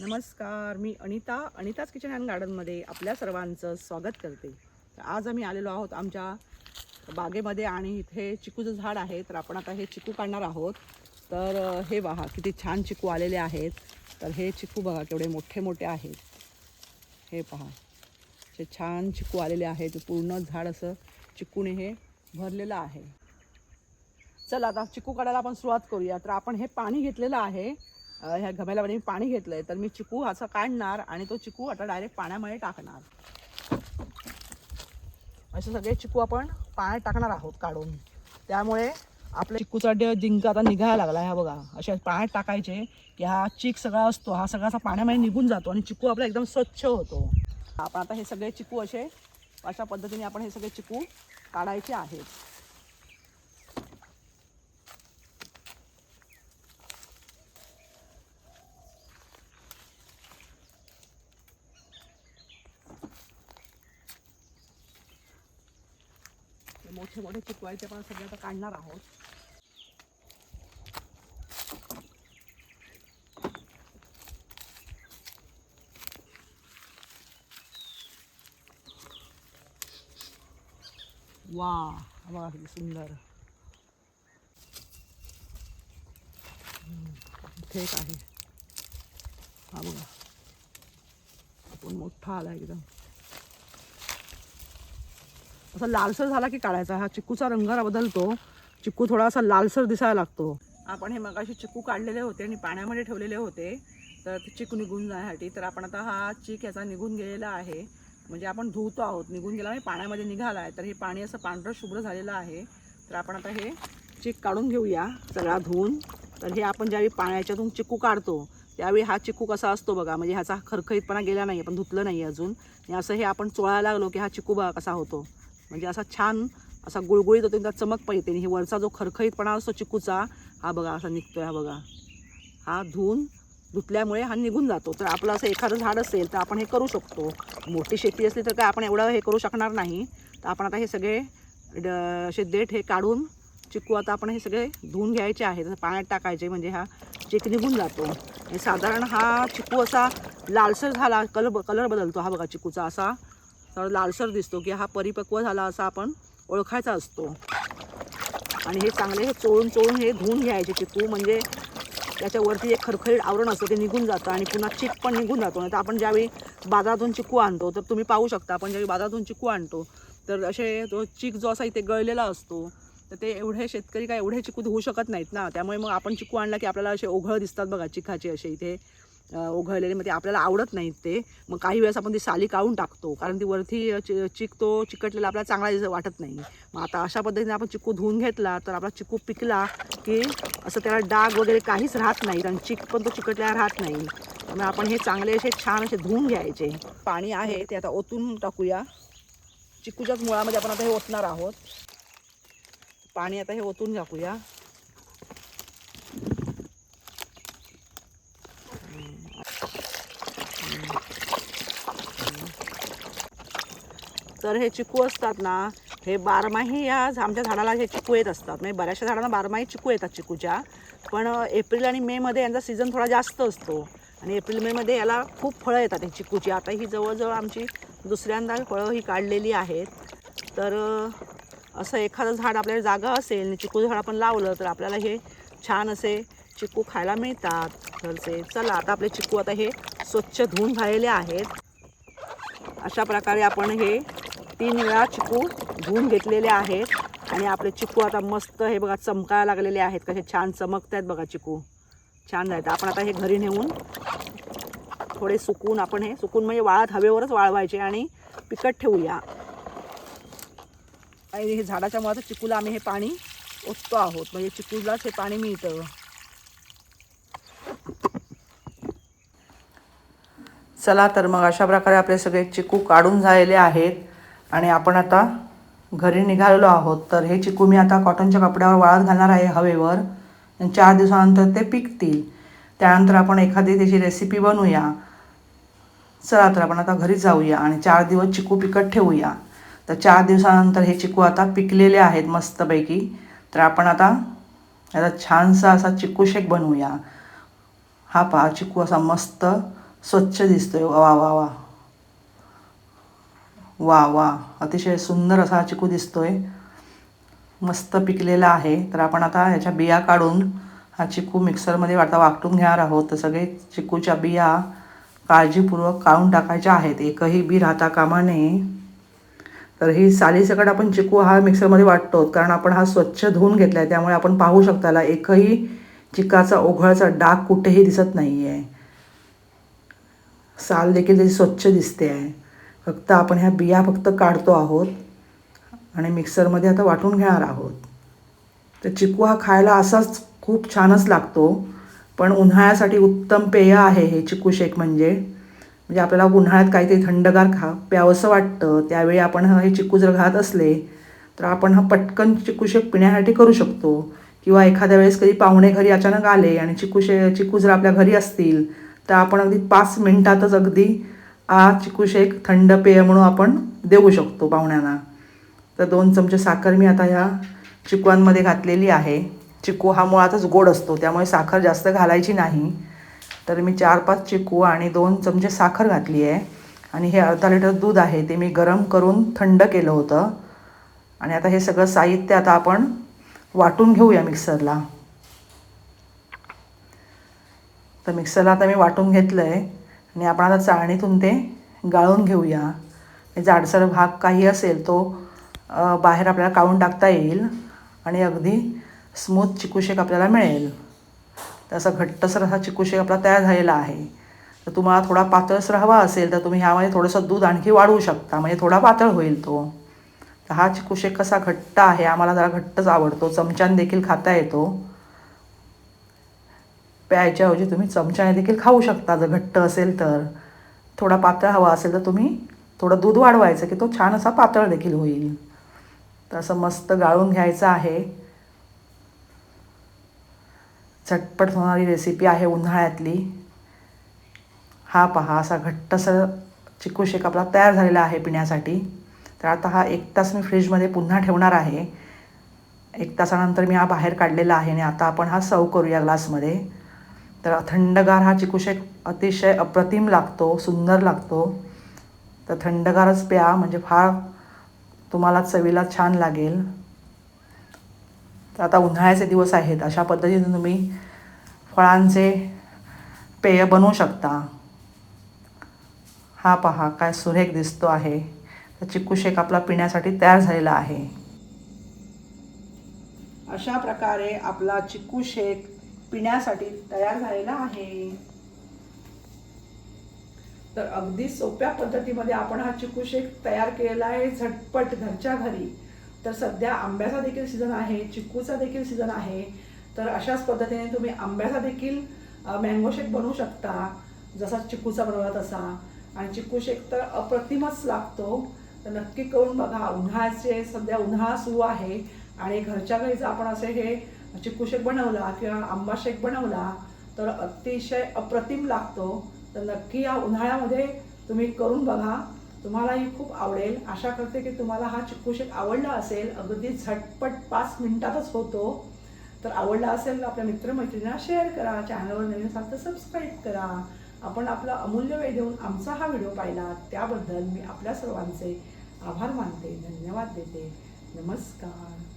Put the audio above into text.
नमस्कार मी अनिता अनिताच किचन अँड गार्डनमध्ये आपल्या सर्वांचं स्वागत करते. तर आज आम्ही आलेलो आहोत आमच्या बागेमध्ये आणि इथे चिकूचं झाड आहे. तर आपण आता हे चिकू काढणार आहोत. तर हे पहा किती छान चिकू आलेले आहेत. तर हे चिकू बघा केवढे मोठे मोठे आहेत. हे पहा हे छान चिकू आलेले आहेत. पूर्ण झाड असं चिकूने हे भरलेलं आहे. चला आता चिकू काढायला आपण सुरुवात करूया. तर आपण हे पाणी घेतलेलं आहे. ह्या गमेल्यामध्ये मी पाणी घेतलं आहे तर मी चिकू असा काढणार आणि तो चिकू आता डायरेक्ट पाण्यामध्ये टाकणार. असे सगळे चिकू आपण पाण्यात टाकणार आहोत काढून. त्यामुळे आपल्या चिकूचा डिंक आता निघायला लागला ह्या बघा. अशा पाण्यात टाकायचे की हा चिक सगळा असतो हा सगळा असा पाण्यामध्ये निघून जातो आणि चिकू आपला एकदम स्वच्छ होतो. आपण आता हे सगळे चिकू असे अशा पद्धतीने आपण हे सगळे चिकू काढायचे आहेत. मोठे मोठे चिकवायचे पण सगळे आता काढणार आहोत. वा बघा किती सुंदर. इथे एक आहे. हा बघा. आपण मोठा आला एकदम. असा लालसर झाला की काढायचा. हा चिक्कूचा रंग बदलतो. चिक्कू थोडासा लालसर दिसायला लागतो. आपण हे मगाशी चिक्कू काढलेले होते आणि पाण्यामध्ये ठेवलेले होते. तर ते चिकू निघून जाण्यासाठी. तर आपण आता हा चिक याचा निघून गेलेला आहे. म्हणजे आपण धुवतो आहोत. निघून गेला आणि पाण्यामध्ये निघाला आहे तर हे पाणी असं पांढरं शुभ्र झालेलं आहे. तर आपण आता हे चिक काढून घेऊया. सगळा धुवून. तर हे आपण ज्यावेळी पाण्याच्यातून चिकू काढतो त्यावेळी हा चिकू कसा असतो बघा. म्हणजे ह्याचा खरखरीतपणा गेला नाही आपण धुतलं नाही अजून. आणि असं हे आपण चोळायला लागलो की हा चिकू बघा कसा होतो. म्हणजे असा छान असा गुळगुळीत होतो त्यात चमक येते. आणि हे वरचा जो खरखरीतपणा असतो चिकूचा हा बघा असा निघतो हा बघा. हा धुवून धुतल्यामुळे हा निघून जातो. तर आपलं असं एखादं झाड असेल तर आपण हे करू शकतो. मोठी शेती असली तर काय आपण एवढं हे करू शकणार नाही. तर आपण आता हे सगळे ड असे देठ हे काढून चिकू आता आपण हे सगळे धुवून घ्यायचे आहे तसं पाण्यात टाकायचे म्हणजे हा चिक निघून जातो. आणि साधारण हा चिकू असा लालसर झाला कलर कलर बदलतो हा बघा चिकूचा असा. तर लालसर दिसतो की हा परिपक्व झाला असा आपण ओळखायचा असतो. आणि हे चांगले हे चोळून चोळून हे धुवून घ्यायचे चिकू म्हणजे त्याच्यावरती एक खरखरीत आवरण असतं ते निघून जातं आणि पुन्हा चिक पण निघून जातो. नाही तर आपण ज्यावेळी बाजारातून चिकू आणतो तर तुम्ही पाहू शकता आपण ज्यावेळी बाजारातून चिकू आणतो तर असे तो चिक जो असा इथे गळलेला असतो तर ते एवढे शेतकरी काय एवढे चिकू धुवू शकत नाहीत ना. त्यामुळे मग आपण चिकू आणला की आपल्याला असे ओघळ दिसतात बघा चिकाचे असे इथे. ओघळलेले मग ते आपल्याला आवडत नाहीत ते. मग काही वेळेस आपण ती साली काढून टाकतो कारण ती वरती चि- चिकतो चिकटलेला आपल्याला चांगला वाटत नाही. मग आता अशा पद्धतीने आपण चिकू धुवून घेतला तर आपला चिकू पिकला की असं त्याला डाग वगैरे काहीच राहत नाही कारण चिक पण तो चिकटलेला राहत नाही. त्यामुळे आपण हे चांगले असे छान असे धुवून घ्यायचे. पाणी आहे ते आता ओतून टाकूया. चिकूच्याच मुळामध्ये आपण आता हे ओतणार आहोत. पाणी आता हे ओतून टाकूया. तर हे चिकू असतात ना हे बारमाही या आमच्या झाडाला हे चिकू येत असतात. म्हणजे बऱ्याचशा झाडांना बारमाही चिकू येतात चिकूच्या. पण एप्रिल आणि मेमध्ये यांचा सीझन थोडा जास्त असतो. आणि एप्रिल मेमध्ये याला खूप फळं येतात हे चिकूची. आता ही जवळजवळ आमची दुसऱ्यांदा फळं ही काढलेली आहेत. तर असं एखादं झाड आपल्याला जागा असेल आणि चिकू झाड आपण लावलं तर आपल्याला हे छान असे चिकू खायला मिळतात. घरचे चला आता आपले चिकू आता हे स्वच्छ धुवून झालेले आहेत. अशा प्रकारे आपण हे तीन वेळा चिकू धुवून घेतलेले आहेत. आणि आपले चिकू आता मस्त हे बघा चमकायला लागलेले आहेत. कसे छान चमकत आहेत बघा चिकू. छान आहेत आपण आता हे घरी नेऊन थोडे सुकून आपण हे सुकून म्हणजे वाळत हवेवरच वाळवायचे आणि पिकट ठेवूया. आणि हे झाडाच्या मुळात चिकूला आम्ही हे पाणी ओततो आहोत. म्हणजे चिकूलाच हे पाणी मिळतं. चला तर मग अशा प्रकारे आपले सगळे चिकू काढून झालेले आहेत. आणि आपण आता घरी निघालेलो आहोत. तर हे चिकू मी आता कॉटनच्या कपड्यावर वाळत घालणार आहे हवेवर. आणि चार दिवसानंतर ते पिकतील. त्यानंतर आपण एखादी त्याची रेसिपी बनवूया. चला तर आपण आता घरी जाऊया आणि चार दिवस चिकू पिकत ठेवूया. तर चार दिवसानंतर हे चिकू आता पिकलेले आहेत मस्तपैकी. तर आपण आता याचा छानसा असा चिकू शेक बनवूया. हा पहा चिकू असा मस्त स्वच्छ दिसतोय. वा वा वा. वा वा. अतिशय सुंदर असा हा चिकू दिसतोय. मस्त पिकलेला आहे. तर आपण आता ह्याच्या बिया काढून हा चिकू मिक्सरमध्ये आता वाटून घेणार आहोत. तर सगळे चिकूच्या बिया काळजीपूर्वक काढून टाकायच्या आहेत. एकही बी राहता कामा नये. तर ही सालीसकट आपण चिकू हा मिक्सरमध्ये वाटतो. कारण आपण हा स्वच्छ धुवून घेतला आहे त्यामुळे आपण पाहू शकता एकही चिकाचा ओघळचा डाग कुठेही दिसत नाही आहे साल देखील त्याची स्वच्छ दिसते आहे. फक्त आपण ह्या बिया फक्त काढतो आहोत आणि मिक्सरमध्ये आता वाटून घेणार आहोत. तर चिकू हा खायला असाच खूप छानच लागतो पण उन्हाळ्यासाठी उत्तम पेय आहे हे चिकू शेक म्हणजे. म्हणजे आपल्याला उन्हाळ्यात काहीतरी थंडगार खा प्यावंसं वाटतं त्यावेळी आपण हे चिकू जर घात असले तर आपण हा पटकन चिकू शेक पिण्यासाठी करू शकतो. किंवा एखाद्या वेळेस कधी पाहुणे घरी अचानक आले आणि चिकू शे चिकू जर आपल्या घरी असतील तर आपण अगदी पाच मिनटातच अगदी हा चिकू शेक थंड पेय म्हणून आपण देऊ शकतो पाहुण्यांना. तर दोन चमचे साखर मी आता ह्या चिकूंमध्ये घातलेली आहे. चिकू हा मुळातच गोड असतो त्यामुळे साखर जास्त घालायची नाही. तर मी चार पाच चिकू आणि दोन चमचे साखर घातली आहे. आणि हे अर्धा लिटर दूध आहे ते मी गरम करून थंड केलं होतं. आणि आता हे सगळं साहित्य आता आपण वाटून घेऊया मिक्सरला. तर मिक्सरला आता मी वाटून घेतलं आहे आणि आपण आता चाळणीतून ते गाळून घेऊया. जाडसर भाग काही असेल तो बाहेर आपल्याला काढून टाकता येईल आणि अगदी स्मूथ चिकू शेक आपल्याला मिळेल. तर असा घट्टसर असा चिकू शेक आपला तयार झालेला आहे. तर तुम्हाला थोडा पातळसर हवा असेल तर तुम्ही ह्यामध्ये थोडंसं दूध आणखी वाढवू शकता. म्हणजे थोडा पातळ होईल तो. तर हा चिकू शेक कसा घट्ट आहे आम्हाला जरा घट्टच आवडतो. चमच्यान देखील खाता येतो. प्यायच्याऐवजी तुम्ही चमच्याने देखील खाऊ शकता. जर घट्ट असेल तर. थोडा पातळ हवा असेल तर तुम्ही थोडं दूध वाढवायचं की तो छान असा पातळ देखील होईल. तर असं मस्त गाळून घ्यायचं आहे. झटपट होणारी रेसिपी आहे उन्हाळ्यातली. हा पहा असा घट्टसर चिकू शेक आपला तयार झालेला आहे पिण्यासाठी. तर आता हा एक तास मी फ्रीजमध्ये पुन्हा ठेवणार आहे. एक तासानंतर मी हा बाहेर काढलेला आहे आणि आता आपण हा सर्व करूया ग्लासमध्ये. तर थंडगार हा चिकू शेक अतिशय अप्रतिम लागतो सुंदर लागतो. तर थंडगारच प्या म्हणजे फार तुम्हाला चवीला छान लागेल. तर आता उन्हाळ्याचे दिवस आहेत अशा पद्धतीने तुम्ही फळांचे पेय बनवू शकता. हा पहा काय सुरेख दिसतो आहे. तर चिक्कू शेक आपला पिण्यासाठी तयार झालेला आहे. अशा प्रकारे आपला चिक्कू शेक पिण्यासाठी तयार झालेला आहे. तर अगदी सोप्या पद्धतीमध्ये आपण हा चिकू शेक तयार केलेला आहे झटपट घरच्या घरी. तर सध्या आंब्याचा देखील सीझन आहे चिकूचा देखील सीझन आहे. तर अशाच पद्धतीने तुम्ही आंब्याचा देखील मँगो शेक बनवू शकता जसा चिकूचा बनवला तसा. आणि चिकू शेक तर अप्रतिमच लागतो. तर नक्की करून बघा उन्हाळ्याचे सध्या उन्हाळा सुरू आहे. आणि घरच्या घरीच आपण असे हे म्हणजे चिकूशेक बनवला किंवा आंबा शेक बनवला तर अतिशय अप्रतिम लागतो. तर नक्की या उन्हाळ्यामध्ये तुम्ही करून बघा. तुम्हालाही खूप आवडेल. आशा करते की तुम्हाला हा चिक्कू शेक आवडला असेल. अगदी झटपट पाच मिनिटातच होतो. तर आवडला असेल तर आपल्या मित्रमैत्रिणींना शेअर करा. चॅनलवर नवीन असाल तर सबस्क्राईब करा. आपण आपला अमूल्य वेळ देऊन आमचा हा व्हिडिओ पाहिला. त्याबद्दल मी आपल्या सर्वांचे आभार मानते. धन्यवाद देते. नमस्कार.